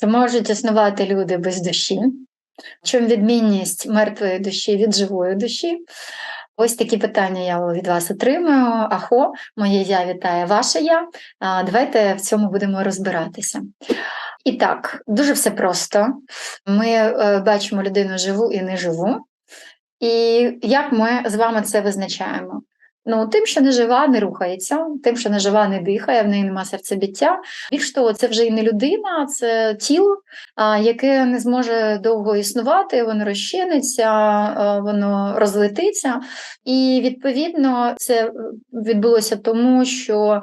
Чи можуть існувати люди без душі? Чим відмінність мертвої душі від живої душі? Ось такі питання я від вас отримую. Ахо, моє я вітає ваше я. Давайте в цьому будемо розбиратися. І так, дуже все просто. Ми е, бачимо людину живу і неживу. І як ми з вами це визначаємо? Ну, тим, що не жива, не рухається, тим, що не жива, не дихає, в неї нема серцебіття. Більш того, це вже і не людина, це тіло, яке не зможе довго існувати, воно розчиниться, воно розлетиться. І відповідно це відбулося тому, що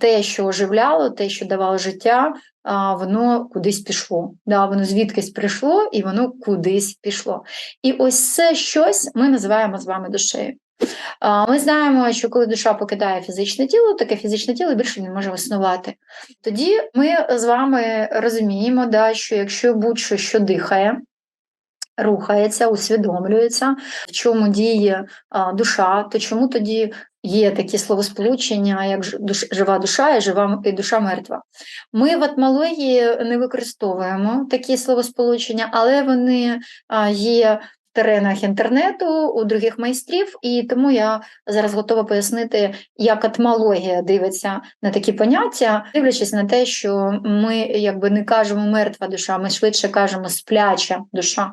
те, що оживляло, те, що давало життя, воно кудись пішло. Да, Воно звідкись прийшло і воно кудись пішло. І ось це щось ми називаємо з вами душею. Ми знаємо, що коли душа покидає фізичне тіло, таке фізичне тіло більше не може існувати. Тоді ми з вами розуміємо, да, що якщо будь-що що дихає, рухається, усвідомлюється, в чому діє душа, то чому тоді є такі словосполучення, як жива душа і жива і душа мертва? Ми в атмології не використовуємо такі словосполучення, але вони є теренах інтернету у других майстрів, і тому я зараз готова пояснити, як атмологія дивиться на такі поняття, дивлячись на те, що ми якби не кажемо мертва душа, ми швидше кажемо спляча душа.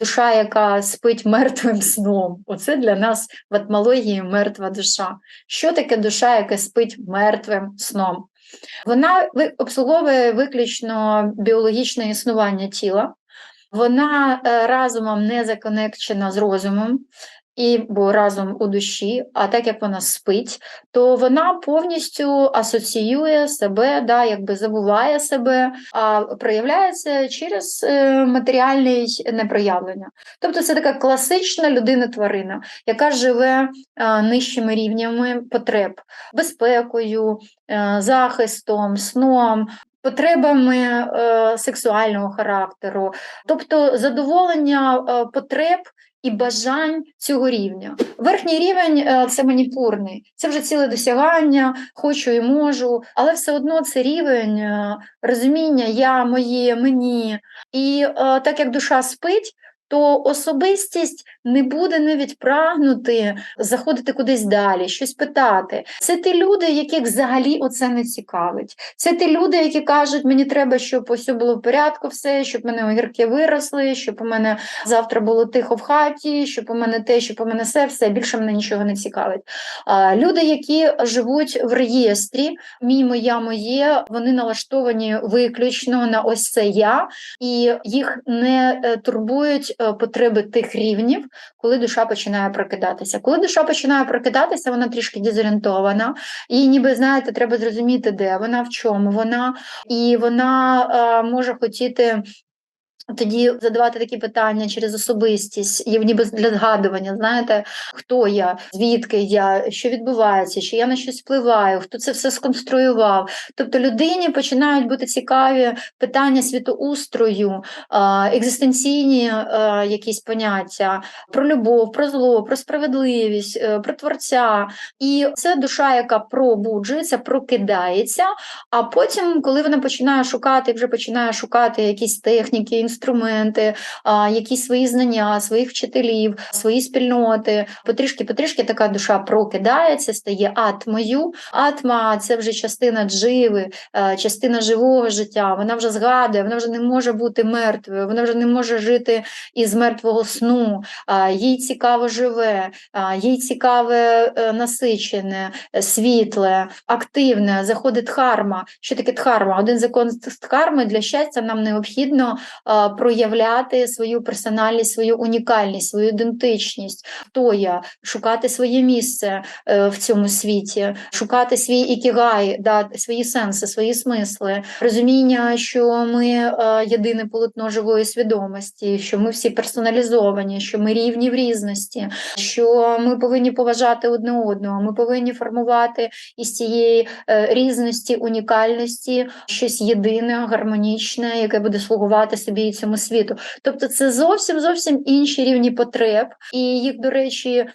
Душа, яка спить мертвим сном. Оце для нас в атмології мертва душа. Що таке душа, яка спить мертвим сном? Вона обслуговує виключно біологічне існування тіла, вона е, разумом не законекчена з розумом, і бо разом у душі, а так як вона спить, то вона повністю асоціює себе, да, якби забуває себе, а проявляється через е, матеріальне непроявлення. Тобто це така класична людина-тварина, яка живе е, нижчими рівнями потреб, безпекою, захистом, сном. Потребами е, сексуального характеру, тобто задоволення е, потреб і бажань цього рівня. Верхній рівень е, це маніпурний, це вже ціле досягання, хочу і можу, але все одно це рівень е, розуміння я, моє, мені. І е, так як душа спить, то особистість не буде навіть прагнути заходити кудись далі, щось питати. Це ті люди, яких взагалі оце не цікавить. Це ті люди, які кажуть, мені треба, щоб усе було в порядку, все, щоб мене огірки виросли, щоб у мене завтра було тихо в хаті, щоб у мене те, щоб у мене все, все більше мене нічого не цікавить. А, Люди, які живуть в реєстрі, мій моя моє, вони налаштовані виключно на ось це я, і їх не е, турбують потреби тих рівнів, коли душа починає прокидатися. Коли душа починає прокидатися, вона трішки дезорієнтована, і ніби знаєте, треба зрозуміти, де вона, в чому вона, і вона е, може хотіти. Тоді задавати такі питання через особистість, є ніби для згадування, знаєте, хто я, звідки я, що відбувається, чи я на щось впливаю, хто це все сконструював. Тобто людині починають бути цікаві питання світоустрою, екзистенційні якісь поняття про любов, про зло, про справедливість, е, про творця. І це душа, яка пробуджується, прокидається. А потім, коли вона починає шукати, вже починає шукати якісь техніки, інструменти, якісь свої знання, своїх вчителів, свої спільноти. Потрішки, потрішки така душа прокидається, стає атмою. Атма це вже частина дживи, е, частина живого життя. Вона вже згадує, вона вже не може бути мертвою, вона вже не може жити із мертвого сну. Їй цікаво живе, їй цікаве е, насичене, е, світле, активне, заходить дхарма. Що таке дхарма? Один закон дхарми для щастя нам необхідно проявляти свою персональність, свою унікальність, свою ідентичність. Хто я? Шукати своє місце е, в цьому світі, шукати свій ікігай, да, свої сенси, свої смисли, розуміння, що ми е, єдине полотно живої свідомості, що ми всі персоналізовані, що ми рівні в різності, що ми повинні поважати одне одного, ми повинні формувати із цієї е, різності, унікальності щось єдине, гармонічне, яке буде слугувати собі цьому світу. Тобто, це зовсім зовсім інші рівні потреб, і їх, до речі,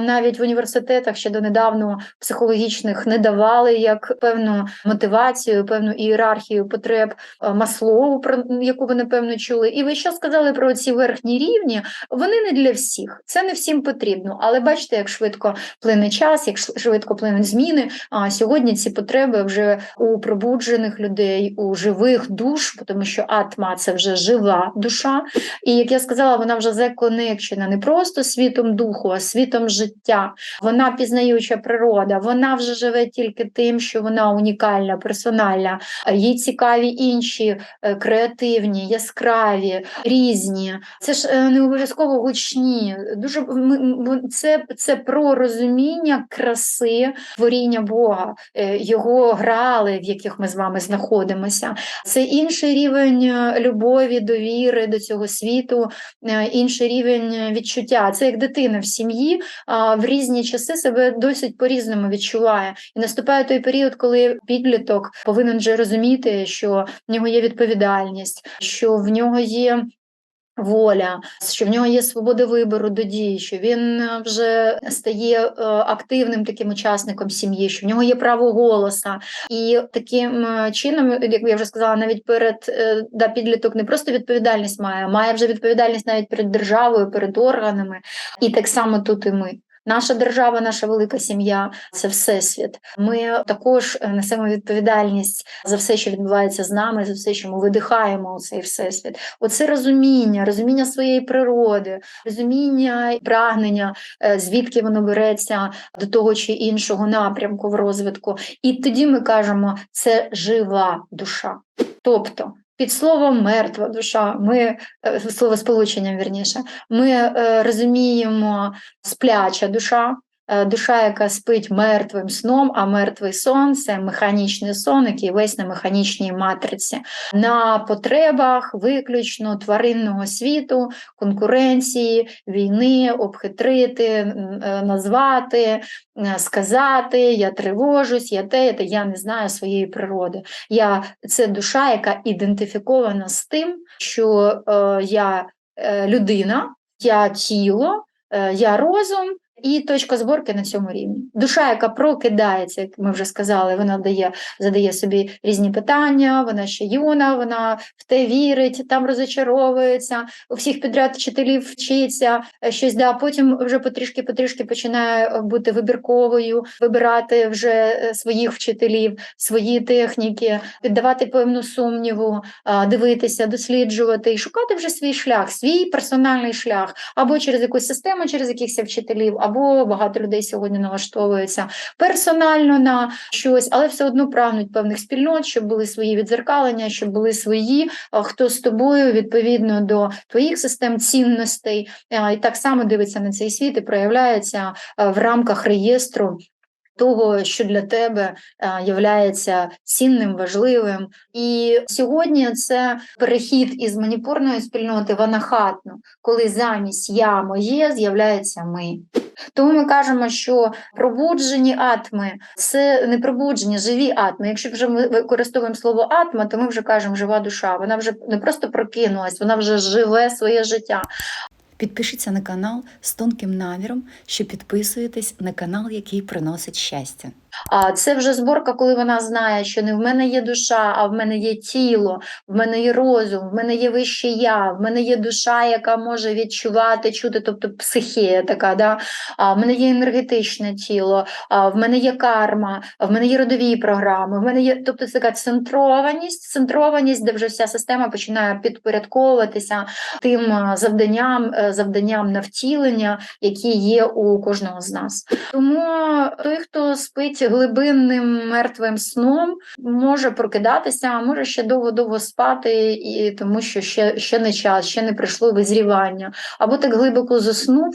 навіть в університетах ще донедавно психологічних не давали як певну мотивацію, певну ієрархію потреб е, Маслоу, про яку ви напевно чули. І ви що сказали про ці верхні рівні? Вони не для всіх, це не всім потрібно. Але бачите, як швидко плине час, як швидко плинуть зміни. А сьогодні ці потреби вже у пробуджених людей, у живих душ, тому що атма це вже жива душа. І як я сказала, вона вже законекчена не просто світом духу, а світом життя. Вона пізнаюча природа, вона вже живе тільки тим, що вона унікальна, персональна, їй цікаві інші е, креативні, яскраві, різні. Це ж е, не обов'язково гучні. Дуже це, це про розуміння краси творіння Бога, е, його грали, в яких ми з вами знаходимося. Це інший рівень любові, довіри до цього світу, інший рівень відчуття. Це як дитина в сім'ї в різні часи себе досить по-різному відчуває. І наступає той період, коли підліток повинен вже розуміти, що в нього є відповідальність, що в нього є. Воля, що в нього є свобода вибору до дії, що він вже стає е, активним таким учасником сім'ї, що в нього є право голоса, і таким чином, як я вже сказала, навіть перед е, да, підліток не просто відповідальність має, має вже відповідальність навіть перед державою, перед органами, і так само тут і ми. Наша держава, наша велика сім'я це всесвіт. Ми також е, несемо відповідальність за все, що відбувається з нами, за все, що ми видихаємо у цей всесвіт. Оце розуміння, розуміння своєї природи, розуміння прагнення, е, звідки воно береться до того чи іншого напрямку в розвитку. І тоді ми кажемо, це жива душа. Тобто під словом мертва душа, ми е, словосполученням вірніше, ми е, розуміємо спляча душа, душа, яка спить мертвим сном, а мертвий сон це механічний сон, який весь на механічній матриці, на потребах виключно тваринного світу, конкуренції, війни, обхитрити, е, назвати, е, сказати, я тривожусь, я те, те, я не знаю своєї природи. Я Це душа, яка ідентифікована з тим, що е, я людина, я тіло, е, я розум. І точка зборки на цьому рівні. Душа, яка прокидається, як ми вже сказали, вона дає, задає собі різні питання, вона ще юна, вона в те вірить, там розочаровується, у всіх підряд вчителів вчиться е, щось, да, потім вже потрішки-потрішки починає бути вибірковою, вибирати вже е, своїх вчителів, свої техніки, піддавати певну сумніву, дивитися, досліджувати і шукати вже свій шлях, свій персональний шлях, або через якусь систему, через якихось вчителів або багато людей сьогодні налаштовуються персонально на щось, але все одно прагнуть певних спільнот, щоб були свої відзеркалення, щоб були свої, хто з тобою відповідно до твоїх систем цінностей, і так само дивиться на цей світ і проявляється в рамках реєстру того, що для тебе є цінним, важливим. І сьогодні це перехід із маніпурної спільноти в анахатну, коли замість я моє з'являється ми. Тому ми кажемо, що пробуджені атми це не пробуджені, живі атми. Якщо вже ми використовуємо слово атма, то ми вже кажемо жива душа. Вона вже не просто прокинулась, вона вже живе своє життя. Підпишіться на канал з тонким наміром, що підписуєтесь на канал, який приносить щастя. А це вже зборка, коли вона знає, що не в мене є душа, а в мене є тіло, в мене є розум, в мене є вище я, в мене є душа, яка може відчувати, чути, тобто психія така, да? а в мене є енергетичне тіло, а в мене є карма, в мене є родові програми, в мене є, тобто це така центрованість, центрованість, де вже вся система починає підпорядковуватися тим завданням, е, завданням на втілення, які є у кожного з нас. Тому той, хто спить глибинним мертвим сном може прокидатися, а може ще довго-довго спати, і тому що ще ще не час, ще не прийшло визрівання, або так глибоко заснув,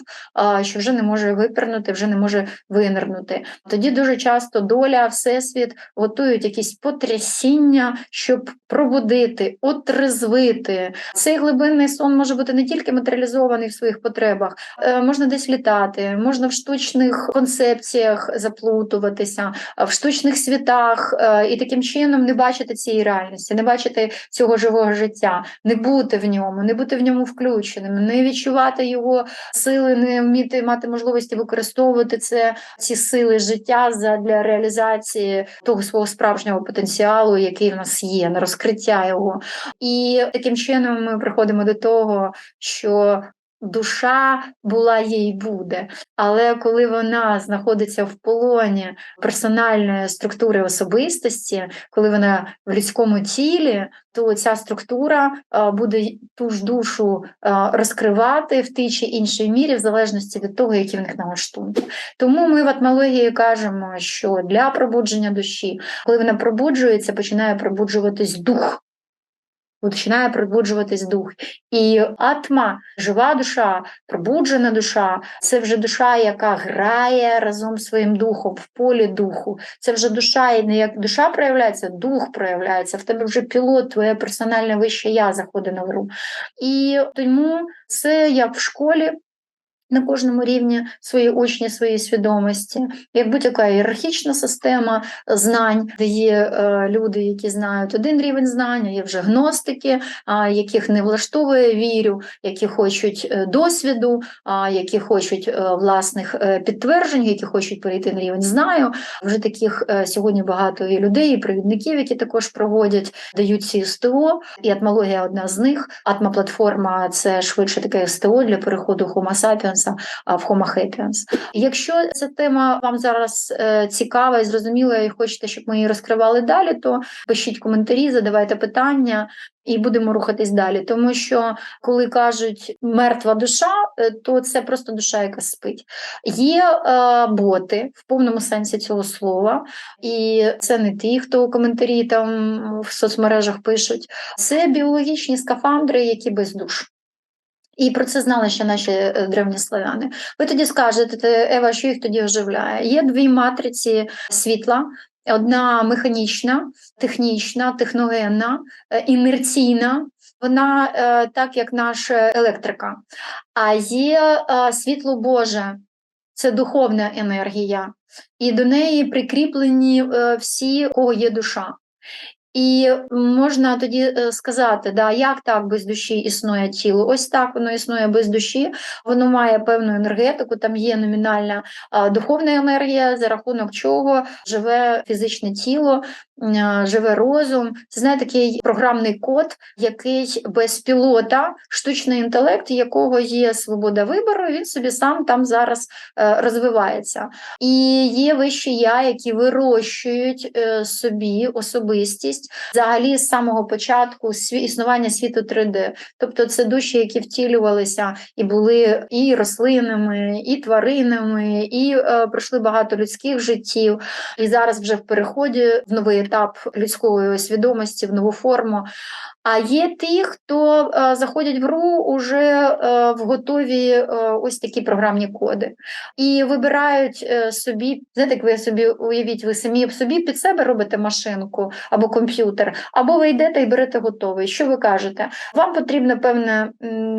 що вже не може випірнути, вже не може винирнути. Тоді дуже часто доля, всесвіт готують якісь потрясіння, щоб пробудити, отрезвити. Цей глибинний сон може бути не тільки матеріалізований в своїх потребах, е, можна десь літати, можна в штучних концепціях заплутуватися знаходитися в штучних світах е, і таким чином не бачити цієї реальності, не бачити цього живого життя, не бути в ньому, не бути в ньому включеним, не відчувати його сили, не вміти мати можливості використовувати це ці сили життя для реалізації того свого справжнього потенціалу, який в нас є, на розкриття його. І таким чином ми приходимо до того, що душа була і буде. Але коли вона знаходиться в полоні персональної структури особистості, коли вона в людському тілі, то ця структура буде ту ж душу розкривати в тій чи іншій мірі, в залежності від того, які в них налаштунки. Тому ми в атмології кажемо, що для пробудження душі, коли вона пробуджується, починає пробуджуватись дух. Починає пробуджуватись дух. І атма, жива душа, пробуджена душа це вже душа, яка грає разом з своїм духом в полі духу. Це вже душа, і не як душа проявляється, дух проявляється. В тебе вже пілот, твоє персональне вище я заходить на гру. І тому це як в школі. На кожному рівні свої учні, свої свідомості, як будь-яка ієрархічна система знань, де є люди, які знають один рівень знання, є вже гностики, яких не влаштовує вірю, які хочуть е, досвіду, а, які хочуть е, власних е, підтверджень, які хочуть перейти на рівень знаю. Вже таких сьогодні багато є людей, і провідників, які також проводять, дають ці СТО, і атмологія одна з них. Атма-платформа це швидше таке СТО для переходу Homo sapiens а, в Homo sapiens. Якщо ця тема вам зараз е, цікава і зрозуміла, і хочете, щоб ми її розкривали далі, то пишіть коментарі, задавайте питання. І будемо рухатись далі, тому що коли кажуть мертва душа, е, то це просто душа, яка спить. Є е, боти в повному сенсі цього слова, і це не ті, хто коментарі там в соцмережах пишуть. Це біологічні скафандри, які без душ. І про це знали ще наші е, древні славяни. Ви тоді скажете, Ева, що їх тоді оживляє? Є дві матриці світла. Одна механічна, технічна, техногенна, е, інерційна. Вона е, так, як наша електрика. А є світло Боже, це духовна енергія, і до неї прикріплені всі, у кого є душа. І можна тоді е, сказати, да, як так без душі існує тіло? Ось так воно існує без душі, воно має певну енергетику, там є номінальна духовна енергія, за рахунок чого живе фізичне тіло, живе розум. Це знаєте, такий програмний код, який без пілота, штучний інтелект, якого є свобода вибору, він собі сам там зараз е, розвивається. І є вищі я, які вирощують е, собі особистість взагалі з самого початку існування світу 3D. Тобто це душі, які втілювалися і були і рослинами, і тваринами, і е, пройшли багато людських життів. І зараз вже в переході в новий етап людської свідомості, в нову форму. А є ті, хто е, заходять в гру уже е, в готові е, ось такі програмні коди і вибирають собі, знаєте, як ви собі уявіть, ви самі собі під себе робите машинку або комп'ютер, або ви йдете і берете готовий. Що ви кажете? Вам потрібно певне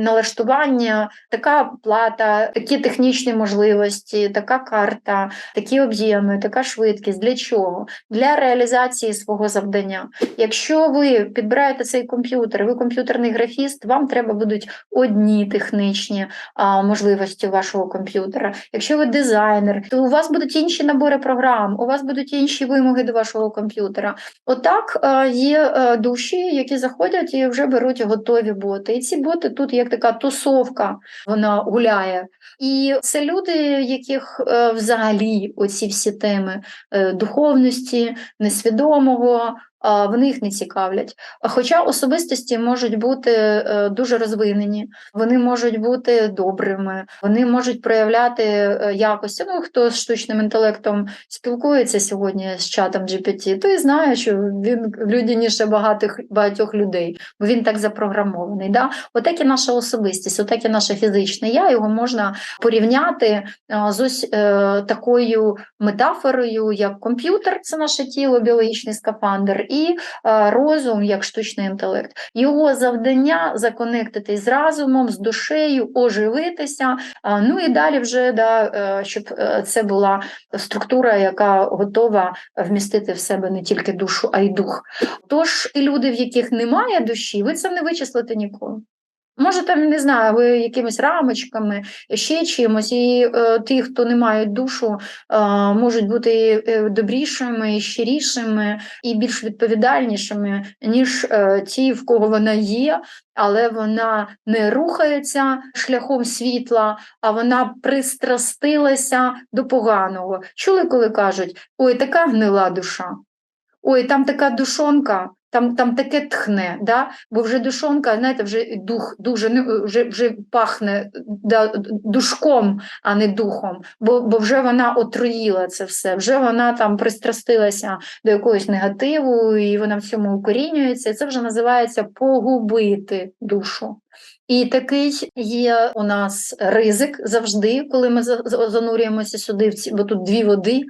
налаштування, така плата, такі технічні можливості, така карта, такі об'єми, така швидкість. Для чого? Для реалізації свого завдання. Якщо ви підбираєте цей комп'ютер, ви комп'ютерний графіст, вам треба будуть одні технічні а, можливості вашого комп'ютера. Якщо ви дизайнер, то у вас будуть інші набори програм, у вас будуть інші вимоги до вашого комп'ютера. Отак е, є е, душі, які заходять і вже беруть готові боти. І ці боти тут як така тусовка, вона гуляє. І це люди, яких е, взагалі оці всі теми е, духовності, несвідомого. А, Вони їх не цікавлять. Хоча особистості можуть бути е, дуже розвинені, вони можуть бути добрими, вони можуть проявляти е, якості. Ну, хто з штучним інтелектом спілкується сьогодні з чатом GPT, той знає, що він людяніше багатих багатьох людей, бо він так запрограмований. Да? Отак і наша особистість, отак і наше фізичне я, його можна порівняти е, з ось такою метафорою, як комп'ютер, це наше тіло, біологічний скафандр, і е, розум як штучний інтелект. Його завдання законектитись з разумом, з душею, оживитися. Ну і далі вже да, е, щоб е, це була структура, яка готова вмістити в себе не тільки душу, а й дух. Тож і люди, в яких немає душі, ви це не вичислите ніколи. Може, там не знаю, ви якимись рамочками, ще чимось, і е, ті, хто не мають душу, е, можуть бути е, добрішими, щирішими і більш відповідальнішими, ніж е, ті, в кого вона є, але вона не рухається шляхом світла, а вона пристрастилася до поганого. Чули, коли кажуть: ой, така гнила душа, ой, там така душонка. Там, там таке тхне, да? бо вже душонка, знаєте, вже дух дуже вже, вже пахне да, душком, а не духом, бо, бо вже вона отруїла це все, вже вона там пристрастилася до якогось негативу, і вона в цьому укорінюється. Це вже називається погубити душу. І такий є у нас ризик завжди, коли ми за- за- занурюємося сюди, бо тут дві води,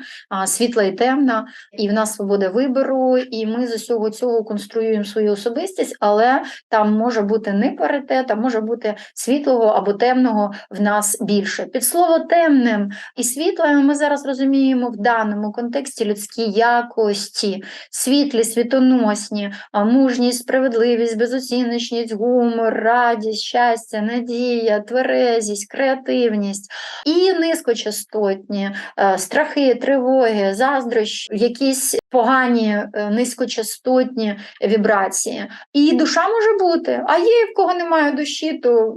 світла і темна, і в нас свобода вибору, і ми з усього цього конструюємо свою особистість, але там може бути не паритет, а може бути світлого або темного в нас більше. Під слово темним і світлим ми зараз розуміємо в даному контексті людські якості, світлі, світоносні, мужність, справедливість, безоціночність, гумор, радість, щастя, надія, тверезість, креативність і низькочастотні е, страхи, тривоги, заздрощ, якісь погані е, низькочастотні вібрації. І душа може бути. А є в кого немає душі, то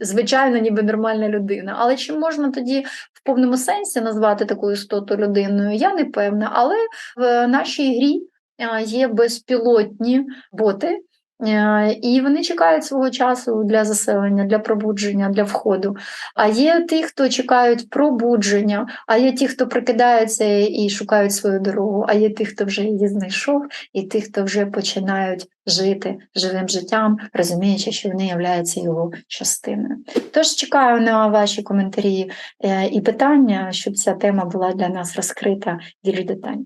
звичайно, ніби нормальна людина. Але чи можна тоді в повному сенсі назвати таку істоту людиною? Я не певна. Але в нашій грі е, є безпілотні боти. Е, І вони чекають свого часу для заселення, для пробудження, для входу. А є ті, хто чекають пробудження, а є ті, хто прикидаються і шукають свою дорогу, а є ті, хто вже її знайшов, і ті, хто вже починають жити живим життям, розуміючи, що вони являються його частиною. Тож чекаю на ваші коментарі е, і питання, щоб ця тема була для нас розкрита більш детально.